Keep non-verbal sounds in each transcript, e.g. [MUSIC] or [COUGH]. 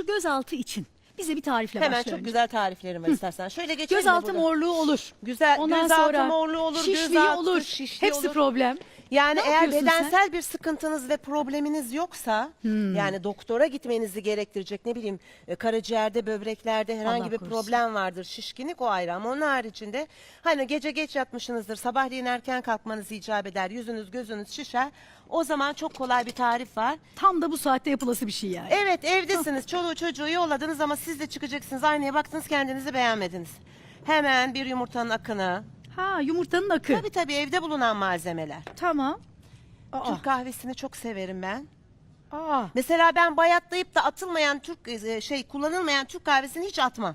şu gözaltı için bize bir tarifle Hemen başlayalım. çok güzel tariflerim var istersen. Şöyle geçelim. de Gözaltı burada. morluğu olur. Güzel, Ondan gözaltı sonra morluğu olur, şişliği gözaltı olur. şişliği Hepsi olur. problem. Yani Ne eğer yapıyorsun sen? bedensel bir sıkıntınız ve probleminiz yoksa Hmm. yani doktora gitmenizi gerektirecek ne bileyim e, karaciğerde, böbreklerde herhangi Allah bir korusun. problem vardır, şişkinlik o ayrı ama onun haricinde hani gece geç yatmışsınızdır, sabahleyin erken kalkmanız icap eder, yüzünüz gözünüz şişer. O zaman çok kolay bir tarif var. Tam da bu saatte yapılası bir şey yani. Evet evdesiniz, çoluğu çocuğu yolladınız ama siz de çıkacaksınız aynaya baktınız kendinizi beğenmediniz. Hemen bir yumurtanın akını, Ha yumurtanın akı. tabii tabii evde bulunan malzemeler. Tamam. Aa, Türk kahvesini çok severim ben. aa. Mesela ben bayatlayıp da atılmayan Türk e, şey kullanılmayan Türk kahvesini hiç atmam.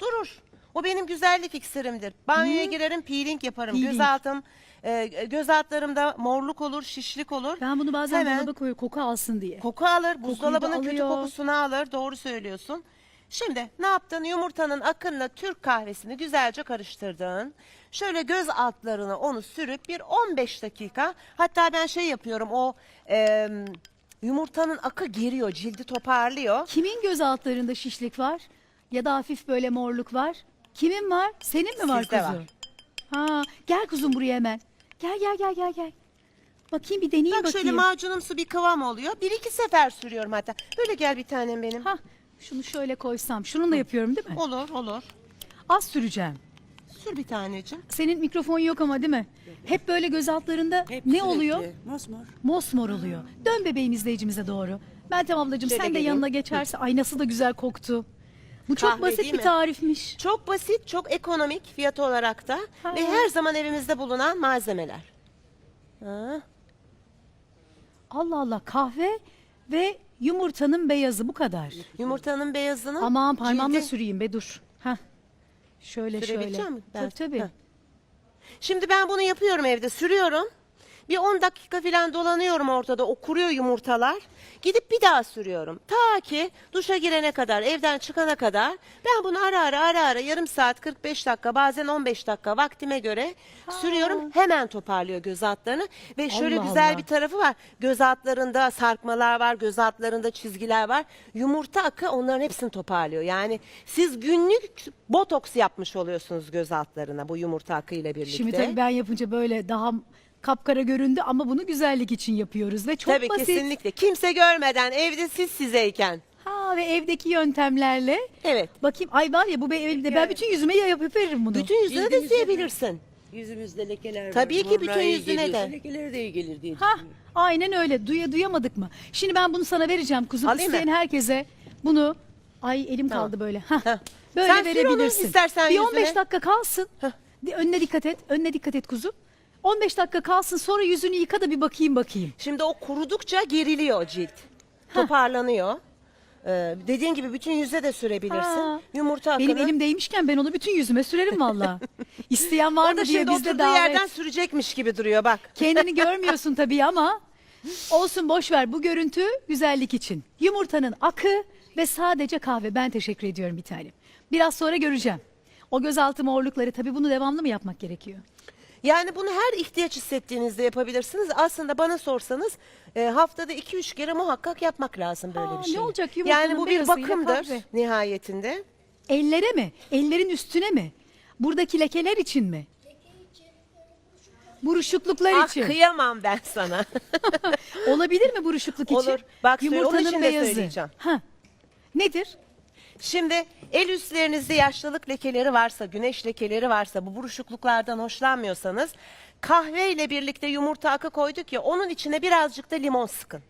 Durur. O benim güzellik iksirimdir. Banyoya girerim, peeling yaparım. Peeling. Gözaltım e, göz altlarımda morluk olur, şişlik olur. Ben bunu bazen Hemen dolaba koyuyorum koku alsın diye. koku alır, buzdolabının kötü kokusunu alır. Doğru söylüyorsun. Şimdi ne yaptın? Yumurtanın akınla Türk kahvesini güzelce karıştırdın. Şöyle göz altlarına onu sürüp bir 15 dakika hatta ben şey yapıyorum o e, yumurtanın akı geriyor, cildi toparlıyor. Kimin göz altlarında şişlik var? Ya da hafif böyle morluk var? Kimin var? Senin mi var Sizde kuzu? var. Ha, gel kuzum buraya hemen. Gel gel gel gel gel. Bakayım bir deneyeyim Bak şöyle bakayım. macunumsu bir kıvam oluyor. Bir iki sefer sürüyorum hatta. Böyle gel bir tanem benim. ha, şunu şöyle koysam. Şunu da yapıyorum değil mi? Olur olur. Az süreceğim. Sür bir tanecim. Senin mikrofon yok ama değil mi? Hep böyle göz altlarında Hep ne sürekli oluyor? Mosmor. Mosmor oluyor. Dön bebeğim izleyicimize doğru. Meltem ablacığım Şöyle sen de geleyim. yanına geçerse. Ay nasıl da güzel koktu. Bu çok Kahve basit değil bir mi? tarifmiş. Çok basit, çok ekonomik fiyatı olarak da Ha. ve her zaman evimizde bulunan malzemeler. Ha. Allah Allah kahve ve yumurtanın beyazı bu kadar. Yumurtanın beyazının Aman parmağımla cildi- süreyim be dur. Heh. Şöyle Sürebilecek şöyle. misin? Tabii Ben- tabii. Heh. Şimdi ben bunu yapıyorum evde, sürüyorum. Bir 10 dakika falan dolanıyorum ortada, o kuruyor yumurtalar. Gidip bir daha sürüyorum. Ta ki duşa girene kadar, evden çıkana kadar. Ben bunu ara ara ara ara yarım saat, 45 dakika, bazen 15 dakika vaktime göre sürüyorum. Hemen toparlıyor göz altlarını. Ve şöyle Allah güzel Allah. bir tarafı var. Göz altlarında sarkmalar var, göz altlarında çizgiler var. Yumurta akı onların hepsini toparlıyor. Yani siz günlük botoks yapmış oluyorsunuz göz altlarına bu yumurta akıyla birlikte. Şimdi tabii ben yapınca böyle daha kapkara göründü ama bunu güzellik için yapıyoruz ve çok Tabii basit. kesinlikle. Kimse görmeden evde siz sizeyken. Ha ve evdeki yöntemlerle. Evet. Bakayım ay var ya bu be evde ben bütün yüzüme ya yapıp veririm bunu. Bütün yüzüne de Bildiğiniz sürebilirsin. Yüzümüzde lekeler var. Tabii ki bütün iyi yüzüne geliyorsa de. Lekelere de iyi gelir diye Ha düşünüyorum. aynen öyle. Duya duyamadık mı? Şimdi ben bunu sana vereceğim kuzum. Alayım mı? İsteyen herkese bunu ay elim Tamam. kaldı böyle. Hah. Böyle Sen sür onu verebilirsin. istersen bir yüzüne. 15 dakika kalsın. Bir Önüne dikkat et. Önüne dikkat et kuzum. 15 dakika kalsın sonra yüzünü yıka da bir bakayım bakayım. Şimdi o kurudukça geriliyor cilt. Toparlanıyor. Ee, dediğin gibi bütün yüze de sürebilirsin. Ha. Yumurta akını. Benim elim değmişken ben onu bütün yüzüme sürerim valla. [LAUGHS] İsteyen var mı diye şimdi bizde oturduğu davet. yerden sürecekmiş gibi duruyor bak. [LAUGHS] Kendini görmüyorsun tabii ama olsun boş ver bu görüntü güzellik için. Yumurtanın akı ve sadece kahve. Ben teşekkür ediyorum bir tanem. Biraz sonra göreceğim. O gözaltı morlukları tabii bunu devamlı mı yapmak gerekiyor? Yani bunu her ihtiyaç hissettiğinizde yapabilirsiniz. Aslında bana sorsanız e, haftada 2-3 kere muhakkak yapmak lazım böyle Aa, bir ne şey. olacak yumurtanın Yani bu bir beyazıyla bakımdır kahve. nihayetinde. Ellere mi? Ellerin üstüne mi? Buradaki lekeler için mi? Buruşukluklar Ah için. kıyamam ben sana. [LAUGHS] Olabilir mi buruşukluk için? Olur. Bak, söyle- onun Yumurtanın için de beyazı. söyleyeceğim. Ha. Nedir? Şimdi el üstlerinizde yaşlılık lekeleri varsa, güneş lekeleri varsa, bu buruşukluklardan hoşlanmıyorsanız kahveyle birlikte yumurta akı koyduk ya onun içine birazcık da limon sıkın.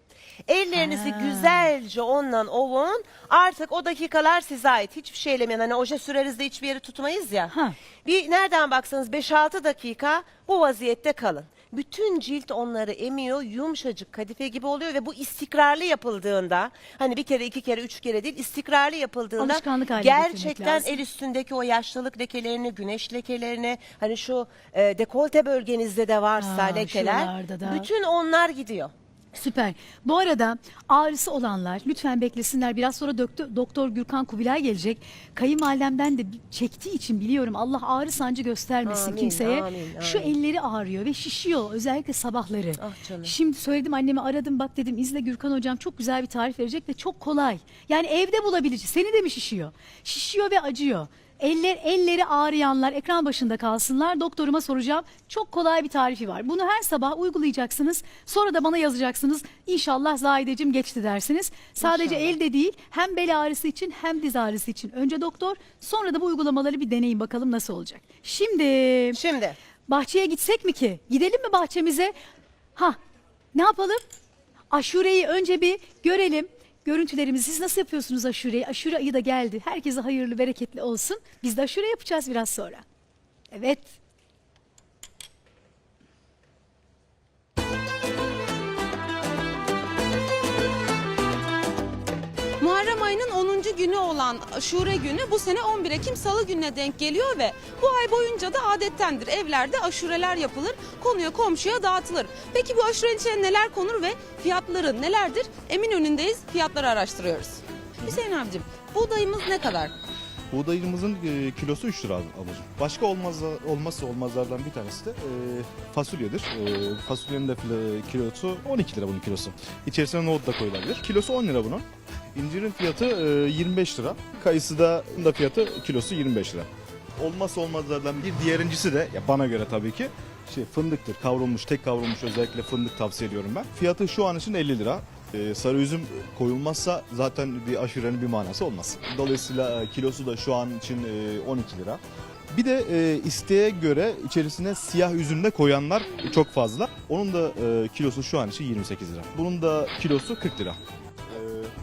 Ellerinizi Ha. güzelce ondan ovun. Artık o dakikalar size ait. Hiçbir şeyle yani hani oje süreriz de hiçbir yeri tutmayız ya. Ha. Bir nereden baksanız 5-6 dakika bu vaziyette kalın. Bütün cilt onları emiyor, yumuşacık kadife gibi oluyor ve bu istikrarlı yapıldığında, hani bir kere, iki kere, üç kere değil, istikrarlı yapıldığında Alışkanlık haline getirmek gerçekten lazım. el üstündeki o yaşlılık lekelerini, güneş lekelerini, hani şu e, dekolte bölgenizde de varsa Aa, lekeler, şuralarda da. bütün onlar gidiyor. Süper. Bu arada ağrısı olanlar lütfen beklesinler. Biraz sonra doktor, doktor Gürkan Kubilay gelecek. Kayınvalidemden de çektiği için biliyorum. Allah ağrı sancı göstermesin Amin, kimseye. amin, Şu amin. elleri ağrıyor ve şişiyor özellikle sabahları. Ah canım. Şimdi söyledim anneme aradım bak dedim izle Gürkan hocam çok güzel bir tarif verecek ve çok kolay. Yani evde bulabilecek. Seni de mi şişiyor? Şişiyor ve acıyor. Eller, elleri ağrıyanlar ekran başında kalsınlar. Doktoruma soracağım. Çok kolay bir tarifi var. Bunu her sabah uygulayacaksınız. Sonra da bana yazacaksınız. İnşallah Zahideciğim geçti dersiniz. Sadece elde değil hem bel ağrısı için hem diz ağrısı için. Önce doktor sonra da bu uygulamaları bir deneyin bakalım nasıl olacak. Şimdi Şimdi bahçeye gitsek mi ki? Gidelim mi bahçemize? Ha ne yapalım? Aşureyi önce bir görelim. Görüntülerimizi siz nasıl yapıyorsunuz aşureyi? Aşure ayı da geldi. Herkese hayırlı, bereketli olsun. Biz de aşure yapacağız biraz sonra. Evet. 10. günü olan aşure günü bu sene 11 Ekim Salı gününe denk geliyor ve bu ay boyunca da adettendir. Evlerde aşureler yapılır, konuya komşuya dağıtılır. Peki bu aşurenin içine neler konur ve fiyatları nelerdir? Eminönü'ndeyiz, fiyatları araştırıyoruz. Hüseyin abicim, buğdayımız ne kadar? Buğdayımızın e, kilosu 3 lira ablacığım. Başka olmaz, olmazsa olmazlardan bir tanesi de e, fasulyedir. E, fasulyenin de kilosu 12 lira bunun kilosu. İçerisine nohut da koyulabilir. Kilosu 10 lira bunun. İncirin fiyatı e, 25 lira. Kayısı da, da fiyatı kilosu 25 lira. Olmazsa olmazlardan bir diğerincisi de ya bana göre tabii ki şey fındıktır. Kavrulmuş, tek kavrulmuş özellikle fındık tavsiye ediyorum ben. Fiyatı şu an için 50 lira. Ee, sarı üzüm koyulmazsa zaten bir aşurenin bir manası olmaz. Dolayısıyla e, kilosu da şu an için e, 12 lira. Bir de e, isteğe göre içerisine siyah üzüm de koyanlar çok fazla. Onun da e, kilosu şu an için 28 lira. Bunun da kilosu 40 lira.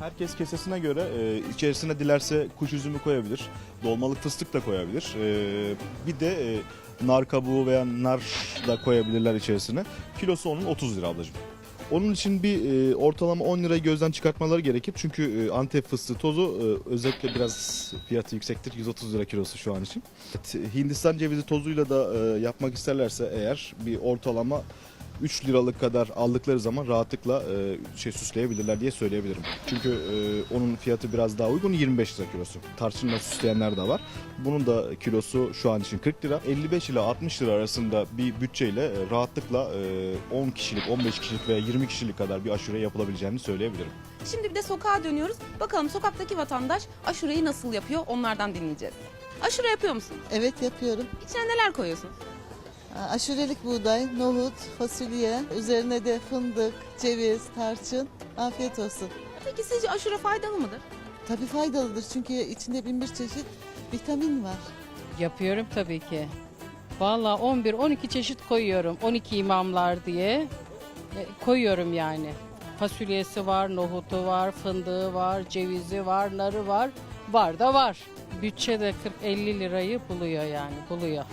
Herkes kesesine göre e, içerisine dilerse kuş üzümü koyabilir. Dolmalık fıstık da koyabilir. E, bir de e, nar kabuğu veya nar da koyabilirler içerisine. Kilosu onun 30 lira ablacığım. Onun için bir e, ortalama 10 lirayı gözden çıkartmaları gerekir. Çünkü e, Antep fıstığı tozu e, özellikle biraz fiyatı yüksektir. 130 lira kilosu şu an için. Evet, Hindistan cevizi tozuyla da e, yapmak isterlerse eğer bir ortalama 3 liralık kadar aldıkları zaman rahatlıkla e, şey süsleyebilirler diye söyleyebilirim. Çünkü e, onun fiyatı biraz daha uygun 25 lira kilosu. Tarçınla süsleyenler de var. Bunun da kilosu şu an için 40 lira. 55 ile 60 lira arasında bir bütçeyle e, rahatlıkla e, 10 kişilik, 15 kişilik veya 20 kişilik kadar bir aşure yapılabileceğini söyleyebilirim. Şimdi bir de sokağa dönüyoruz. Bakalım sokaktaki vatandaş aşureyi nasıl yapıyor onlardan dinleyeceğiz. Aşure yapıyor musun? Evet yapıyorum. İçine neler koyuyorsun? Aşurelik buğday, nohut, fasulye, üzerine de fındık, ceviz, tarçın. Afiyet olsun. Peki sizce aşure faydalı mıdır? Tabii faydalıdır çünkü içinde bin bir çeşit vitamin var. Yapıyorum tabii ki. Valla 11-12 çeşit koyuyorum. 12 imamlar diye E, koyuyorum yani. Fasulyesi var, nohutu var, fındığı var, cevizi var, narı var. Var da var. Bütçe de 40-50 lirayı buluyor yani buluyor.